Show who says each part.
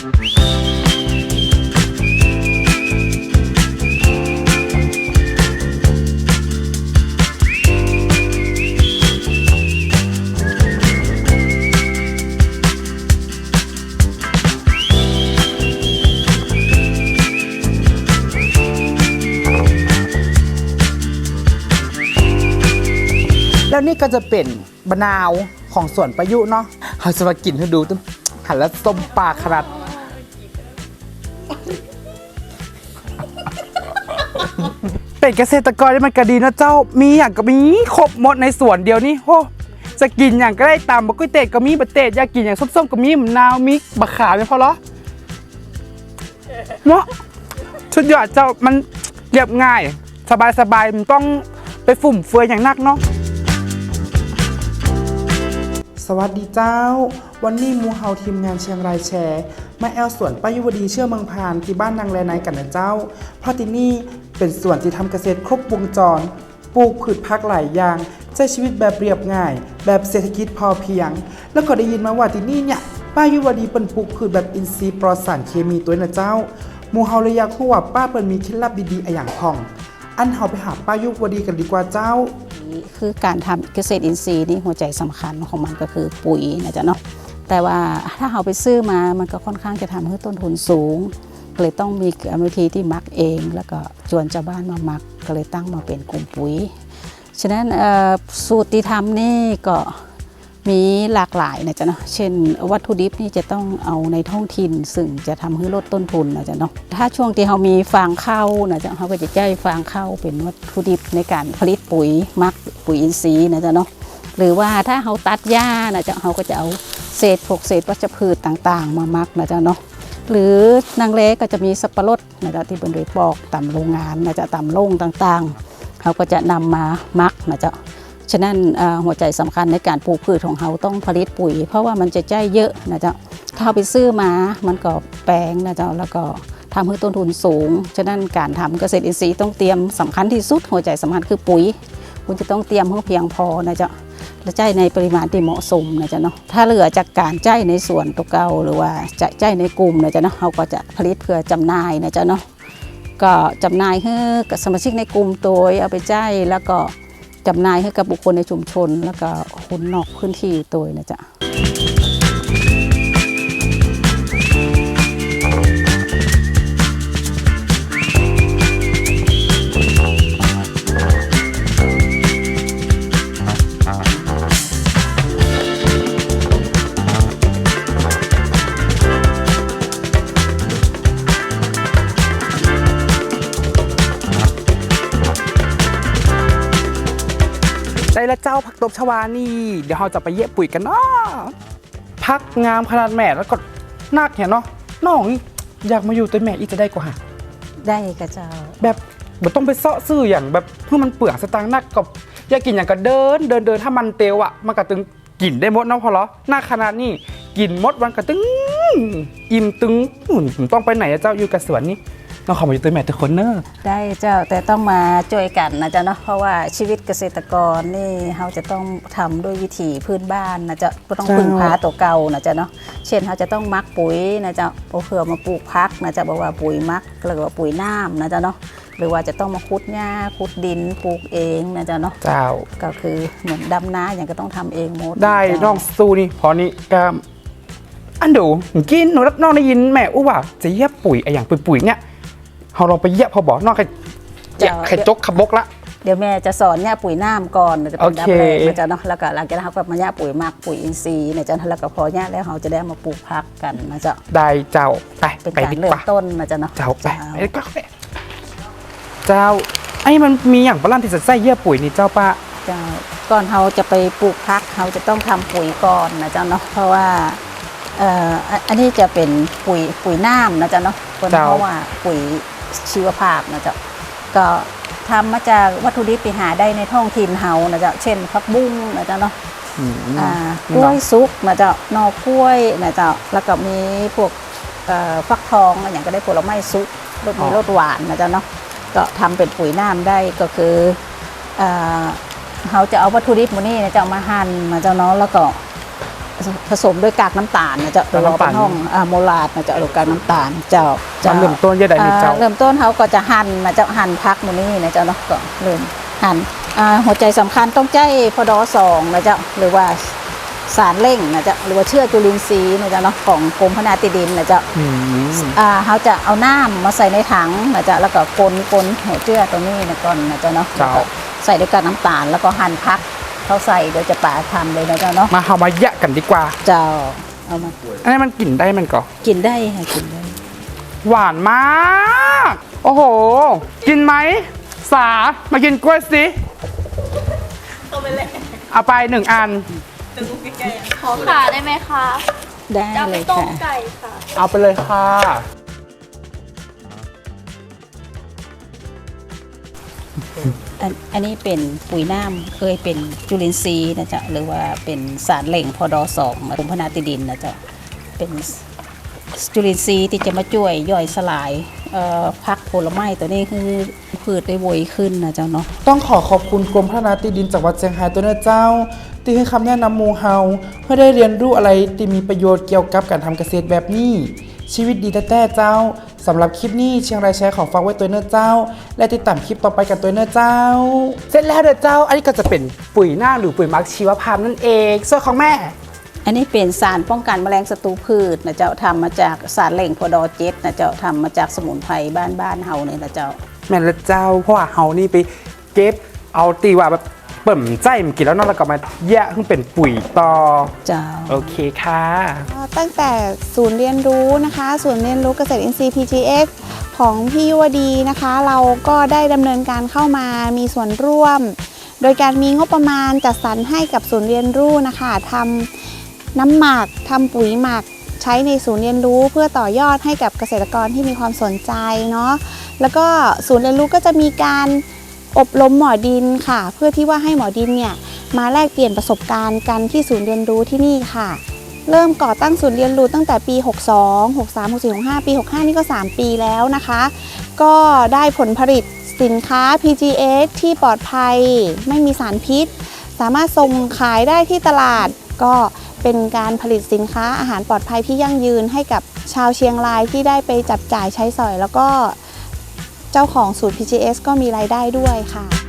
Speaker 1: แล้วนี่ก็จะเป็นบะนาวของสวนประยุเนาะเขาจะมากินให้ดูต้นหันแล้วส้มปลาขนาด เป็นเกษตรกรที่มันก็ดีนะเจ้ามีอย่างก็มีครบหมดในสวนเดียวนี่โหจะกินอย่างก็ได้ตามบะกุ้ยเตดก็มีบะเตดอยากกินอย่างส้มๆก็มีมะนาวมีบะขามไม่พอเหรอเนาะชุดยอดเจ้ามันเรียบง่าย สบายๆมันต้องไปฟุ่มเฟือยอย่างนักเนาะสวัสดีเจ้า วันนี้มูเฮาทีมงานเชียงรายแชร์มาแอลสวนป้ายุวดีเชื่อเมืองพานที่บ้านนางแลไนกันนะเจ้า เพราะที่นี่เป็นสวนที่ทำเกษตรครบวงจร ปลูกพืชพักหลายอย่างใช้ชีวิตแบบเรียบง่าย แบบเศรษฐกิจพอเพียง แล้วก็ได้ยินมาว่าที่นี่เนี่ยป้ายุวดีเป็นปลูกพืชแบบอินทรีย์ปลอดสารเคมีตัวนะเจ้ามูเฮาเลยอยากรู้ว่าป้าเปิ้นมีเคล็ดลับดีๆอะอย่างพ่อง อันเฮาไปหาป้ายุวดีกันดีกว่าเจ้า
Speaker 2: คือการทำเกษตรอินทรีย์นี่หัวใจสำคัญของมันก็คือปุ๋ยนะจ๊ะเนาะ แต่ว่าถ้าเราไปซื้อมามันก็ค่อนข้างจะทำให้ต้นทุนสูง ก็เลยต้องมีกรรมวิธีที่มักเอง แล้วก็ชวนชาวบ้านมามัก ก็เลยตั้งมาเป็นกลุ่มปุ๋ย ฉะนั้นสูตรที่ทำนี่ก็มีหลากหลายนะจ๊ะเนาะ เช่น วัตถุดิบนี่จะต้องเอาในท้องถิ่น ซึ่งจะทำให้ลดต้นทุนนะจ๊ะเนาะ ถ้าช่วงที่เรามีฟางข้าวนะจ๊ะเราก็จะใช้ฟางข้าวเป็นวัตถุดิบในการผลิตปุ๋ยมักปุ๋ยอินทรีย์นะจ๊ะเนาะ หรือว่าถ้าเราตัดหญ้านะจ๊ะเราก็จะเอา เศษพวกเศษวัชพืชต่างๆ มามักนะจ๊ะเนาะหรือนางเล็กก็จะมีสับปะรดนะจ๊ะที่เป็นโดยปอกตามโรงงานนะจ๊ะตามโรงต่างๆเขาก็จะนำมามักนะจ๊ะฉะนั้นหัวใจสำคัญในการปลูกพืชของเขาต้องผลิตปุ๋ย เพราะว่ามันจะใจเยอะนะจ๊ะถ้าเอาไปซื้อมามันก็แปลงนะจ๊ะแล้วก็ทำให้ต้นทุนสูง ฉะนั้นการทำเกษตรอินทรีย์ต้องเตรียมสำคัญที่สุดหัวใจสำคัญคือปุ๋ย คุณจะต้องเตรียมให้เพียงพอนะจ๊ะ และใจในปริมาณที่เหมาะสมนะจ๊ะเนาะถ้าเหลือจากการใจในส่วนตัวเก่าหรือว่าจะใจในกลุ่มนะจ๊ะเนาะเขาก็จะผลิตเพื่อจำหน่ายนะจ๊ะเนาะก็จำหน่ายให้กับสมาชิกในกลุ่มตัวเอาไปใจแล้วก็จำหน่ายให้กับบุคคลในชุมชน แล้วก็คนนอกพื้นที่ตัวนะจ๊ะ
Speaker 1: ละเจ้าผักตบชวานี่ เดี๋ยวเราจะไปเยะปุ๋ยกันเนาะพักงามขนาดแม่แล้วก็นักเห็นเนาะน้องนี่อยากมาอยู่ตัวแม่อีกจะได้กว่าหา
Speaker 2: ได้กระเจ้า
Speaker 1: แบบแบบต้องไปเซาะซื้ออย่างแบบเพื่อมันเปลืองสตางค์นักกับอยากกินอย่างก็เดิน เดินเดินถ้ามันเตียวอะมันก็ตึงกินได้หมดเนาะพอเหรอหน้าขนาดนี้กินหมดวันก็ตึงอิ่มตึงผมต้องไปไหนอะเจ้าอยู่กับสวนนี่ น้องเขามาอยู่ตัวแม่ทุกคนเนอะ
Speaker 2: ได้เจ้าแต่ต้องมาช่วยกันนะจ๊ะเนาะเพราะว่าชีวิตเกษตรกรนี่เราจะต้องทำด้วยวิถีพื้นบ้านนะจ๊ะก็ต้องพึ่งพาตัวเก่านะจ๊ะเนาะเช่นเราจะต้องมักปุ๋ยนะจ๊ะเอาเผื่อมาปลูกพักนะจ๊ะบอกว่าปุ๋ยมักหรือว่าปุ๋ยน้ำนะจ๊ะเนาะหรือว่าจะต้องมาขุดหญ้าขุดดินปลูกเองนะจ๊ะเนาะ
Speaker 1: เจ้า
Speaker 2: ก็คือเหมือนดำนาอย่างก็ต้องทำเองหมด
Speaker 1: ได้
Speaker 2: เจ้า
Speaker 1: น้องซูนี่พอนี่ก็อันดูกินหนูน้องได้ยินแม่อู้ว่าจะเยียบปุ๋ยไอะอย่างปุ๋ยๆเนี่ย เราลองไปเยียบพอบอกน้องใครเยียบใครจกขบกละ
Speaker 2: เดี๋ยวแม่จะสอนเนี่ยปุ๋ยน้ำก่อนจะเป็นดับ
Speaker 1: โอเค
Speaker 2: แรกนะจ๊ะเนาะแล้วก็หลังจากนั้นเขาก็มาเนี่ยปุ๋ยหมักปุ๋ยอินทรีย์นะจ๊ะแล้วก็พอเนี่ยแล้วเราจะได้เอามาปลูกพักกันนะจ๊ะ
Speaker 1: ได้เจ้าไป
Speaker 2: เป็น
Speaker 1: ไป
Speaker 2: การ
Speaker 1: ดี
Speaker 2: เริ่
Speaker 1: ก
Speaker 2: ม
Speaker 1: ว่า
Speaker 2: ต้นนะจ๊ะเนาะ
Speaker 1: เจ้าไปไปดีกว่าเจ้าไอ้มันมีอย่างประหลาดที่จะใส่เยียบปุ๋ยนี่เจ้าป้า
Speaker 2: เจ้าก่อนเราจะไปปลูกพักเราจะต้องทำปุ๋ยก่อนนะจ๊ะเนาะเพราะว่าเอ่ออันอันนี้จะเป็นปุ๋ยปุ๋ยน้ำนะจ๊ะเนาะเพราะว่าปุ๋ย ชีวภาพนะจ๊ะก็ทำมาจากวัตถุดิบที่หาได้ในท้องถิ่นเฮานะจ๊ะเช่นผักบุ้งนะจ๊ะเนาะ
Speaker 1: อืม
Speaker 2: อ่ากล้วยซุกนะเจ้าหนอกล้วยนะเจ้าแล้วก็มีพวกเอ่อฟักทองอะไรอย่างก็ได้ผลไม้ซุกรสมีรสหวานนะเจ้าเนาะก็ทำเป็นปุ๋ยน้ำได้ก็คือเอ่อเขาจะเอาวัตถุดิบหมูนี่นะเจ้ามาหั่นนะเจ้าเนาะแล้วก็ ผสมด้วยกากน้ำตาลนะเจ้าหรือว่าเป็นห้องอ่าโมลาดนะเจ้าหรือกากน้ำตาลเจ้า
Speaker 1: มันเริ่มต้นยังไงนี่เจ้า
Speaker 2: อ่เริ่มต้นเขาก็จะหั่นนะเจ้าหั่นพักมันนี่นะเจ้าเนาะก็เริ่มหั่นอ่าหัวใจสำคัญต้องใจพอดอสองนะเจ้าหรือว่าสารเร่งนะเจ้าหรือว่าเชื่อจุลินทรีย์นะเจ้าเนาะของกรมพนาติดินนะเจ้า
Speaker 1: อืม
Speaker 2: อ่าเขาจะเอาน้ำมาใส่ในถังนะจ๊ะแล้วก็คนคนหัวเจือตัวนี้นะก่อนนะจ๊ะเนาะ
Speaker 1: เจ้า
Speaker 2: แล้วก็ใส่ด้วยกับน้ำตาลแล้วก็หั่นพัก เขาใส่เดี๋ยวจะป่าทำเลยนะจ๊ะเนาะ
Speaker 1: มาเฮามาแยะกันดีกว่า
Speaker 2: เจ้าเอามา
Speaker 1: อันนี้มันกลิ่นได้มันก็
Speaker 2: กินได้ค่ะกินได้
Speaker 1: หวานมาก โอ้โห กินไหม สา มากินกล้วยสิเอาไปหนึ่งอัน
Speaker 3: ขอขาได้ไหมคะ
Speaker 2: ได้
Speaker 3: จะ
Speaker 2: เล
Speaker 3: ไป
Speaker 2: ย
Speaker 3: ต้ม
Speaker 2: ค่ะ
Speaker 3: ไก่ค่ะ
Speaker 1: เอาไปเลยค่ะ
Speaker 2: อันอันนี้เป็นปุ๋ยน้ำเคยเป็นจุลินทรีย์นะจ๊ะหรือว่าเป็นสารเหล่งพอดอสองกรมพนาติดินนะจ๊ะเป็นจุลินทรีย์ที่จะมาช่วยย่อยสลายพักผลไม้ตัวนี้คือพืชได้ไวยขึ้นนะเจ้าเนาะ
Speaker 1: ต้องขอขอบคุณกรมพัฒนาที่ดินจังหวัดเชียงรายตัวเน้เจ้า ที่ให้คำแนะนำมูเฮาเพื่อได้เรียนรู้อะไรที่มีประโยชน์เกี่ยวกับการทำเกษตรแบบนี้ ชีวิตดีแต่แต่เจ้าสำหรับคลิปนี้เชียงรายแชร์ขอฝากไว้ตัวเน้อเจ้า และติดตามคลิปต่อไปกันตัวเน้อเจ้า เสร็จแล้วเด้อเจ้า อันนี้ก็จะเป็นปุ๋ยหน้าหรือปุ๋ยหมักชีวภาพนั่นเองส่วนของแม่
Speaker 2: อันนี้เป็นสารป้องกันแมลงศัตรูพืชนะเจ้าทำมาจากสารเหล่งพอดอเจ็ดนะเจ้าทำมาจากสมุนไพรบ้านบ้านๆเฮาเนี่ยนะเจ้า
Speaker 1: แม่นละเจ้าเพราะว่าเฮานี่ไปเก็บเอาตีว่าแบบเปิ่มใจมันกินแล้วเนอกแล้วก็มาแยะขึ้นเป็นปุ๋ยต่อ
Speaker 2: เจ้า
Speaker 1: โอเคค่ะ
Speaker 4: ก็ตั้งแต่ศูนย์เรียนรู้นะคะ ศูนย์เรียนรู้เกษตรอินทรีย์ PGX ของพี่ยุวดีนะคะ เราก็ได้ดำเนินการเข้ามามีส่วนร่วม โดยการมีงบประมาณจัดสรรให้กับศูนย์เรียนรู้นะคะทำน้ำหมักทำปุ๋ยหมัก ใช้ในศูนย์เรียนรู้เพื่อต่อยอดให้กับเกษตรกรที่มีความสนใจเนาะแล้วก็ศูนย์เรียนรู้ก็จะมีการ อบรมหมอดินค่ะ เพื่อที่ว่าให้หมอดินเนี่ยมาแลกเปลี่ยนประสบการณ์กันที่ศูนย์เรียนรู้ที่นี่ค่ะ เริ่มก่อตั้งศูนย์เรียนรู้ตั้งแต่ปี 62 63 64 65 ปี 65 นี่ก็ 3 ปีแล้วนะคะ ก็ได้ผลผลิตสินค้า PGS ที่ปลอดภัย ไม่มีสารพิษ สามารถส่งขายได้ที่ตลาด ก็เป็นการผลิตสินค้าอาหารปลอดภัยที่ยั่งยืนให้กับชาวเชียงรายที่ได้ไปจับจ่ายใช้สอยแล้วก็ เจ้าของศูนย์ PGS ก็มีรายได้ด้วยค่ะ